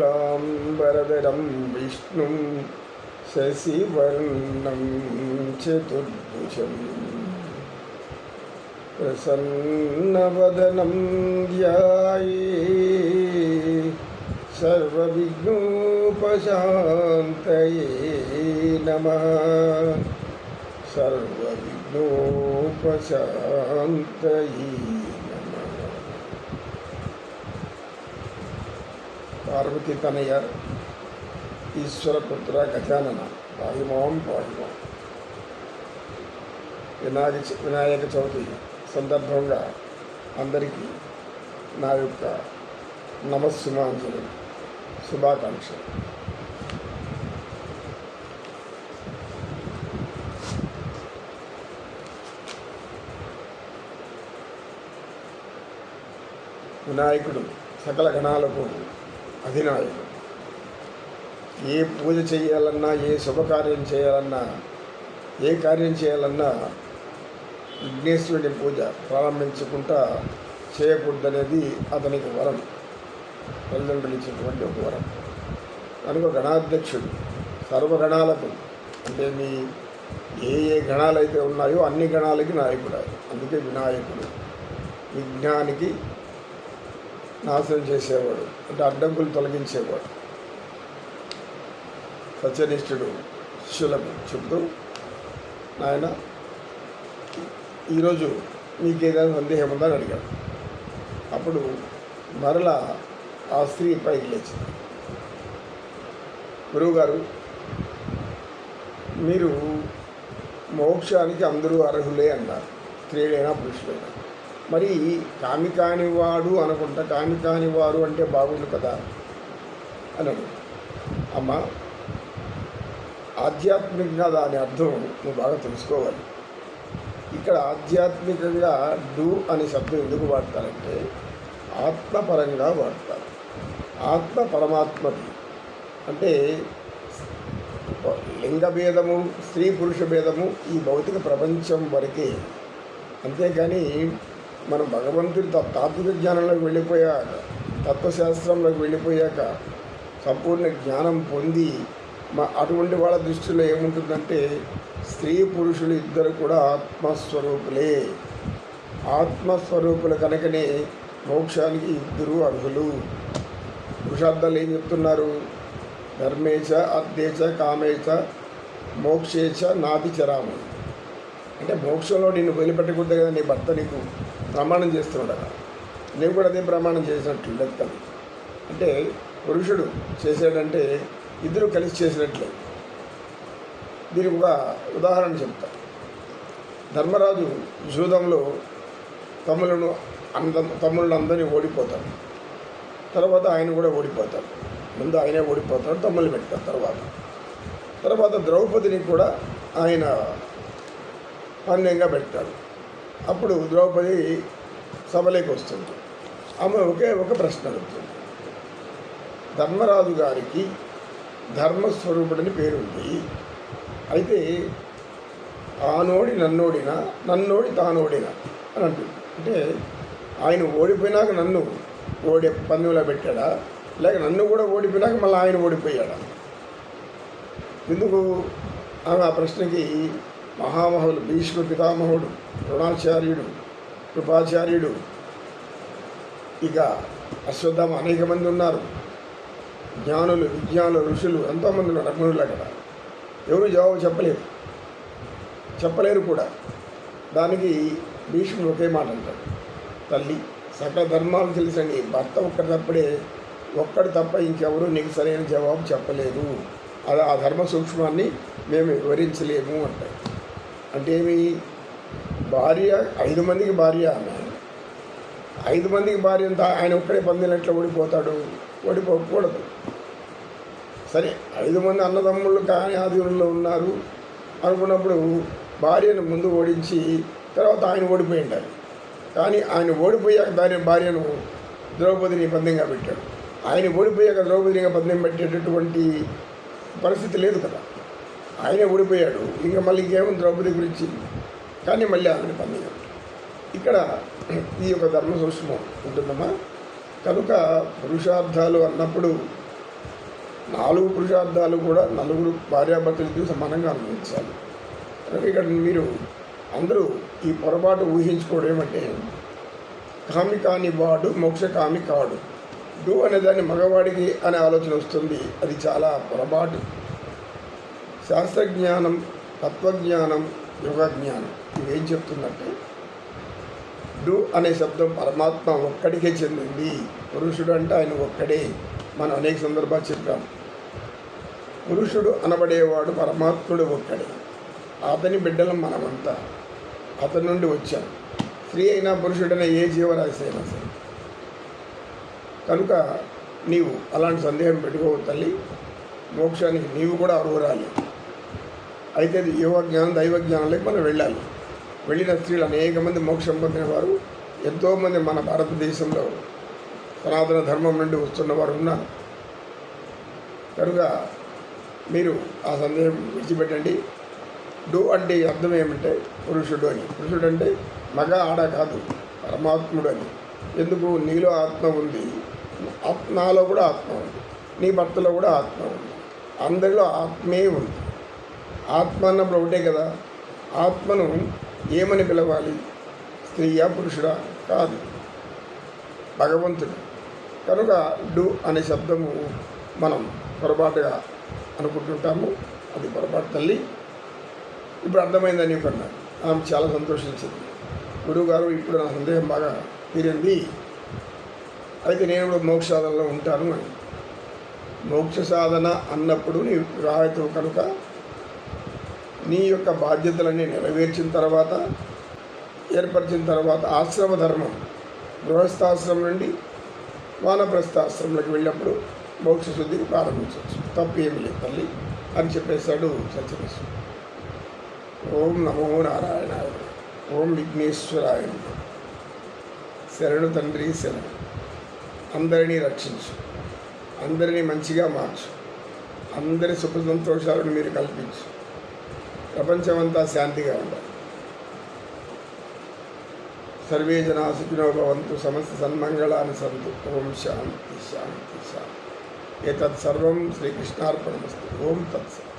शुक्लाम्बरधरं विष्णुं शशिवर्णं चतुर्भुजम्। प्रसन्नवदनं ध्याये सर्वविघ्नोपशान्तये नमः। सर्वविघ्नोपशान्तये పార్వతీ తనయ ఈశ్వరపుత్ర గజానన పాహిమాం పాహిమాం వినాయక చ- వినాయక చవితి సందర్భంగా అందరికీ నా యొక్క నమస్సుమాంజలి శుభాకాంక్షలు. వినాయకుడు సకల గణాలకు అధినాయకుడు. ఏ పూజ చేయాలన్నా ఏ శుభకార్యం చేయాలన్నా ఏ కార్యం చేయాలన్నా విఘ్నేశ్వరుడి పూజ ప్రారంభించుకుంటా చేయకూడదనేది అతనికి వరం. తల్లిదండ్రులు ఇచ్చినటువంటి ఒక వరం. కనుక గణాధ్యక్షుడు సర్వగణాలకు అంటే మీ ఏ ఏ గణాలైతే ఉన్నాయో అన్ని గణాలకి నాయకుడు అందుకే వినాయకుడు విజ్ఞానికి నాశనం చేసేవాడు. అంటే అడ్డంకులు తొలగించేవాడు. సత్యనిష్ఠుడు శిష్యులకు చెప్తూ నాయన ఈరోజు మీకు ఏదైనా సందేహం ఉందని అడిగాడు. అప్పుడు మరలా ఆ స్త్రీ పైకి లేచింది. గురువుగారు మీరు మోక్షానికి అందరూ అర్హులే అన్నారు. స్త్రీలైనా పురుషులైనా. మరి కామి కానివాడు అనుకుంటా కామి కానివారు అంటే బాగుండు కదా అన్నాడు అమ్మ ఆధ్యాత్మికంగా దాని అర్థం నువ్వు బాగా తెలుసుకోవాలి. ఇక్కడ ఆధ్యాత్మికంగా డు అనే శబ్దం ఎందుకు వాడతారంటే ఆత్మపరంగా వాడతారు. ఆత్మ పరమాత్మది. అంటే లింగ భేదము స్త్రీ పురుష భేదము ఈ భౌతిక ప్రపంచం వరకే. అంతేకాని మనం భగవంతుడి తాత్విక జ్ఞానంలోకి వెళ్ళిపోయాక తత్వశాస్త్రంలోకి వెళ్ళిపోయాక సంపూర్ణ జ్ఞానం పొంది మా అటువంటి వాళ్ళ దృష్టిలో ఏముంటుందంటే స్త్రీ పురుషులు ఇద్దరు కూడా ఆత్మస్వరూపులే. ఆత్మస్వరూపులు కనుకనే మోక్షానికి ఇద్దరు అర్హులు. పురుషార్థాలు ఏం చెప్తున్నారు? ధర్మేచ అర్థేచ కామేచ మోక్షేచ నాతి చరాము అంటే మోక్షంలో నిన్ను వదిలిపెట్టకూడదు కదా నీ భర్త నీకు. ప్రమాణం చేస్తున్నాడు నేను కూడా అదే ప్రమాణం చేసినట్లు లెక్కలు. అంటే పురుషుడు చేసాడంటే ఇద్దరు కలిసి చేసినట్లే. దీనికి ఒక ఉదాహరణ చెప్తా. ధర్మరాజు జూదంలో తమ్ములను అంద తమ్ముళ్ళని అందరినీ ఓడిపోతాడు. తర్వాత ఆయన కూడా ఓడిపోతాడు. ముందు ఆయనే ఓడిపోతాడు తమ్ముళ్ళు పెడతాడు తర్వాత. తర్వాత ద్రౌపదిని కూడా ఆయన పందెంగా పెడతాడు. అప్పుడు ద్రౌపది సభలోకి వస్తుంది. ఆమె ఒకే ఒక ప్రశ్న అడుగుతుంది. ధర్మరాజు గారికి ధర్మస్వరూపుడని పేరుంది అయితే ఆనోడి నన్నోడిన నన్నోడి తానోడిన అని అంటుంది. అంటే ఆయన ఓడిపోయినాక నన్ను ఓడి పందెంలో పెట్టాడా? లేక నన్ను కూడా ఓడిపోయినాక మళ్ళీ ఆయన ఓడిపోయాడా? ఎందుకు? ఆమె ఆ ప్రశ్నకి మహామహులు భీష్మ పితామహుడు ద్రోణాచార్యుడు కృపాచార్యుడు. ఇక అశ్వత్థామ అనేక మంది ఉన్నారు. జ్ఞానులు విజ్ఞానులు ఋషులు ఎంతోమంది ఉన్నారు. అగ్నులు అక్కడ. ఎవరు జవాబు చెప్పలేరు చెప్పలేరు కూడా. దానికి భీష్ముడు ఒకే మాట అంటాడు. తల్లి సకల ధర్మాలు తెలిసండి. భర్త ఒక్కడి తప్పుడే ఒక్కడు తప్ప ఇంకెవరు నీకు సరైన జవాబు చెప్పలేదు. అది ఆ ధర్మ సూక్ష్మాన్ని మేము వివరించలేము అంటారు అంటే ఏమి భార్య ఐదు మందికి భార్య ఆమె. ఐదు మందికి భార్య అంతా ఆయన ఒక్కడే పందినట్లు ఓడిపోతాడు. ఓడిపోకూడదు. సరే ఐదు మంది అన్నదమ్ముళ్ళు కానీ ఆధీనంలో ఉన్నారు. అనుకున్నప్పుడు భార్యను ముందు ఓడించి తర్వాత ఆయన ఓడిపోయి ఉండాలి కానీ ఆయన ఓడిపోయాక దాని భార్యను ద్రౌపదిని పందెంగా పెట్టాడు. ఆయన ఓడిపోయాక ద్రౌపదినిగా పందెం పెట్టేటటువంటి పరిస్థితి లేదు కదా. ఆయనే ఊడిపోయాడు. ఇంకా మళ్ళీ ఇంకేమో ద్రౌపది గురించి. కానీ మళ్ళీ ఆమెను పందెం ఇక్కడ ఈ యొక్క ధర్మ సూక్ష్మం ఉంటుందమ్మా. కనుక పురుషార్థాలు అన్నప్పుడు నాలుగు పురుషార్థాలు కూడా నలుగురు భార్యాభర్తలకి సమానంగా అనుభవించాలి. కనుక ఇక్కడ మీరు అందరూ ఈ పొరపాటు ఊహించుకోవడం ఏమంటే కామి కాని వాడు మోక్ష కామి కాడు డు అనే దాన్ని మగవాడికి అనే ఆలోచన వస్తుంది. అది చాలా పొరపాటు. శాస్త్రజ్ఞానం తత్వజ్ఞానం యోగజ్ఞానం. ఇవేం చెప్తుందంటే డు అనే శబ్దం పరమాత్మ ఒక్కడికే చెందింది. పురుషుడు అంటే ఆయన ఒక్కడే. మనం అనేక సందర్భాలు చెప్పాము పురుషుడు అనబడేవాడు పరమాత్ముడు ఒక్కడే. అతని బిడ్డలం మనమంతా. అతని నుండి వచ్చాం. స్త్రీ అయినా పురుషుడైనా ఏ జీవరాశి అయినా సరే. కనుక నీవు అలాంటి సందేహం పెట్టుకోవు తల్లి. మోక్షానికి నీవు కూడా అర్హురాలి. అయితే అది యోగ జ్ఞానం దైవ జ్ఞానంలోకి మనం వెళ్ళాలి. వెళ్ళిన స్త్రీలు అనేక మంది మోక్షం పొందిన వారు ఎంతోమంది మన భారతదేశంలో సనాతన ధర్మం నుండి వస్తున్న వారు ఉన్నారు. కనుక మీరు ఆ సందేహం విడిచిపెట్టండి. డు అంటే అర్థం ఏమంటే పురుషుడు అని. పురుషుడు అంటే మగ ఆడ కాదు పరమాత్ముడు అని. ఎందుకు? నీలో ఆత్మ ఉంది. నాలో కూడా ఆత్మ ఉంది. నీ భర్తలో కూడా ఆత్మ ఉంది. అందరిలో ఆత్మే ఉంది. ఆత్మ అన్నప్పుడు ఒకటే కదా. ఆత్మను ఏమని పిలవాలి? స్త్రీయా పురుషుడా? కాదు. భగవంతుడు. కనుక డు అనే శబ్దము మనం పొరపాటుగా అనుకుంటుంటాము. అది పొరపాటు తల్లి. ఇప్పుడు అర్థమైందని కన్నా ఆమె చాలా సంతోషించింది. గురువుగారు ఇప్పుడు నా సందేహం బాగా తీరింది. అయితే నేను కూడా మోక్ష సాధనలో ఉంటాను అని. మోక్ష సాధన అన్నప్పుడు నీ వివాహితం కనుక నీ యొక్క బాధ్యతలన్నీ నెరవేర్చిన తర్వాత ఏర్పరిచిన తర్వాత ఆశ్రమ ధర్మం గృహస్థాశ్రమం నుండి వానప్రస్థాశ్రమంలోకి వెళ్ళినప్పుడు మోక్ష శుద్ధిని ప్రారంభించవచ్చు. తప్పు ఏమి లేదు తల్లి అని చెప్పేశాడు సత్యవేశ్వరు ఓం నమో నారాయణ ఓం విఘ్నేశ్వరాయ శరణు తండ్రి శరణు. అందరినీ రక్షించు. అందరినీ మంచిగా మార్చు. అందరి సుఖ సంతోషాలను మీరు కల్పించు. ప్రపంచమంతా శాంతిగా ఉండాలి. సర్వే జనా సుఖినో భవంతు సమస్త సన్మంగళాన్ని సంతు. ఓం శాంతి శాంతి శాంతి. ఏతత్సర్వం శ్రీకృష్ణార్పణమస్తు. ఓం తత్సత్